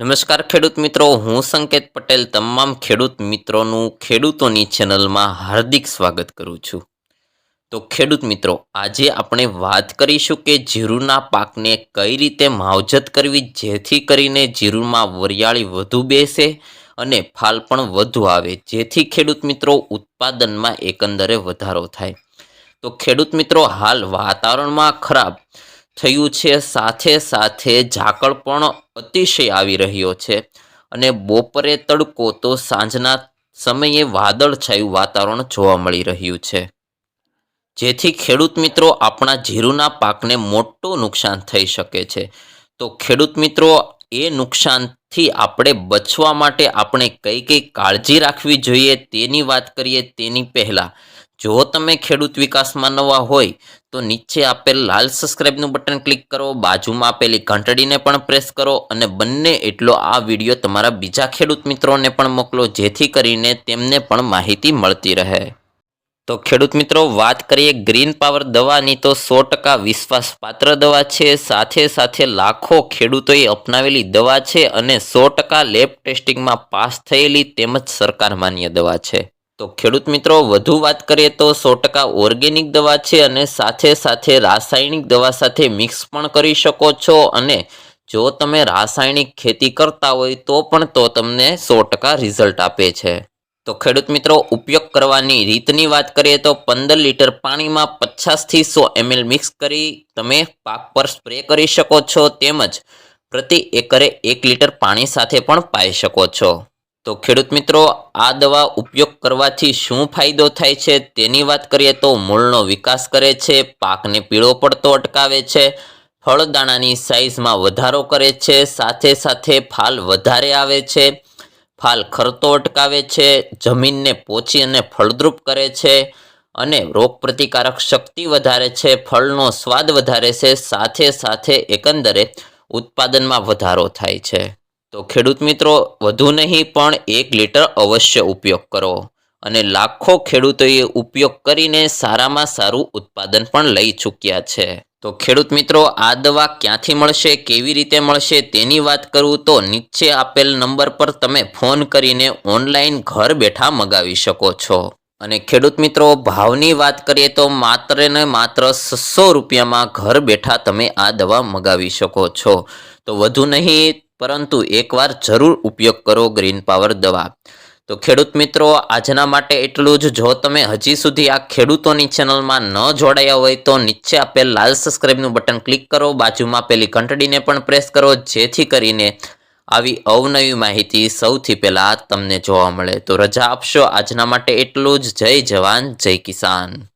નમસ્કાર ખેડૂત મિત્રો, હું સંકેત પટેલ. તમામ ખેડૂત મિત્રોનું ખેડૂતોની ચેનલમાં હાર્દિક સ્વાગત કરું છું. તો ખેડૂત મિત્રો, આજે આપણે વાત કરીશું કે જીરુના પાકને કઈ રીતે માવજત કરવી, જેથી કરીને જીરુમાં વરિયાળી વધુ બેસે અને ફાલ પણ વધુ આવે. જેથી ખેડૂત મિત્રો, ઉત્પાદનમાં એકંદરે વધારો થાય. તો ખેડૂત મિત્રો, હાલ વાતાવરણમાં ખરાબ થયું છે. સાથે સાથે ઝાકળ પણ અતિશય આવી રહ્યો છે અને બપોરે તડકો તો સાંજના સમયે વાદળછાયું વાતાવરણ જોવા મળી રહ્યું છે. જેથી ખેડૂત મિત્રો આપણા જીરુના પાકને મોટું નુકસાન થઈ શકે છે. તો ખેડૂત મિત્રો, એ નુકસાનથી આપણે બચવા માટે આપણે કઈ કઈ કાળજી રાખવી જોઈએ તેની વાત કરીએ તેની પહેલાં. જો તમે ખેડૂત વિકાસમાં નવા હોય, તો નીચે આપેલ લાલ સબસ્ક્રાઇબનું બટન ક્લિક કરો, બાજુમાં આપેલી ઘંટડીને પણ પ્રેસ કરો અને બંને એટલો આ વીડિયો તમારા બીજા ખેડૂત મિત્રોને પણ મોકલો, જેથી કરીને તેમને પણ માહિતી મળતી રહે. તો ખેડૂત મિત્રો, વાત કરીએ ગ્રીન પાવર દવાની, તો સો ટકા વિશ્વાસપાત્ર દવા છે. સાથે સાથે લાખો ખેડૂતોએ અપનાવેલી દવા છે અને સો ટકા લેબ ટેસ્ટિંગમાં પાસ થયેલી તેમજ સરકાર માન્ય દવા છે. તો ખેડૂત મિત્રો, વધુ વાત કરીએ તો સો ટકા ઓર્ગેનિક દવા છે અને સાથે સાથે રાસાયણિક દવા સાથે મિક્સ પણ કરી શકો છો અને જો તમે રાસાયણિક ખેતી કરતા હોય તો પણ તો તમને સો ટકા રિઝલ્ટ આપે છે. તો ખેડૂત મિત્રો, ઉપયોગ કરવાની રીતની વાત કરીએ તો પંદર લીટર પાણીમાં પચાસથી સો એમએલ મિક્સ કરી તમે પાક પર સ્પ્રે કરી શકો છો, તેમજ પ્રતિ એકરે એક લીટર પાણી સાથે પણ પાઈ શકો છો. તો ખેડૂત મિત્રો, આ દવા ઉપયોગ કરવાથી શું ફાયદો થાય છે તેની વાત કરીએ તો મૂળનો વિકાસ કરે છે, પાકને પીળો પડતો અટકાવે છે, ફળદાણાની સાઇઝમાં વધારો કરે છે, સાથે સાથે ફાલ વધારે આવે છે, ફાલ ખરતો અટકાવે છે, જમીનને પોચી અને ફળદ્રુપ કરે છે અને રોગ પ્રતિકારક શક્તિ વધારે છે, ફળનો સ્વાદ વધારે છે, સાથે સાથે એકંદરે ઉત્પાદનમાં વધારો થાય છે. તો ખેડૂત મિત્રો, વધુ નહીં, પણ એક લીટર અવશ્ય ઉપયોગ કરો. અને લાખો ખેડૂતોએ ઉપયોગ કરીને સારામાં સારું ઉત્પાદન પણ લઈ ચૂક્યા છે. તો ખેડૂત મિત્રો, આ દવા ક્યાંથી મળશે, કેવી રીતે મળશે, તેની વાત કરું તો નીચે આપેલ નંબર પર તમે ફોન કરીને ઓનલાઈન ઘર બેઠા મગાવી શકો છો. અને ખેડૂત મિત્રો, ભાવની વાત કરીએ તો માત્ર ને માત્ર છસો રૂપિયામાં ઘર બેઠા તમે આ દવા મગાવી શકો છો. તો વધુ નહીં પરંતુ એકવાર જરૂર ઉપયોગ કરો ગ્રીન પાવર દવા. તો ખેડૂત મિત્રો, આજના માટે એટલું જ. જો તમે હજી સુધી આ ખેડૂતોની ચેનલમાં ન જોડાયા હોય તો નીચે આપેલ લાલ સબસ્ક્રાઈબનું બટન ક્લિક કરો, બાજુમાં પેલી ઘંટડીને પણ પ્રેસ કરો, જેથી કરીને આવી અવનવી માહિતી સૌથી પહેલાં તમને જોવા મળે. તો રજા આપશો. આજના માટે એટલું જ. જય જવાન, જય કિસાન.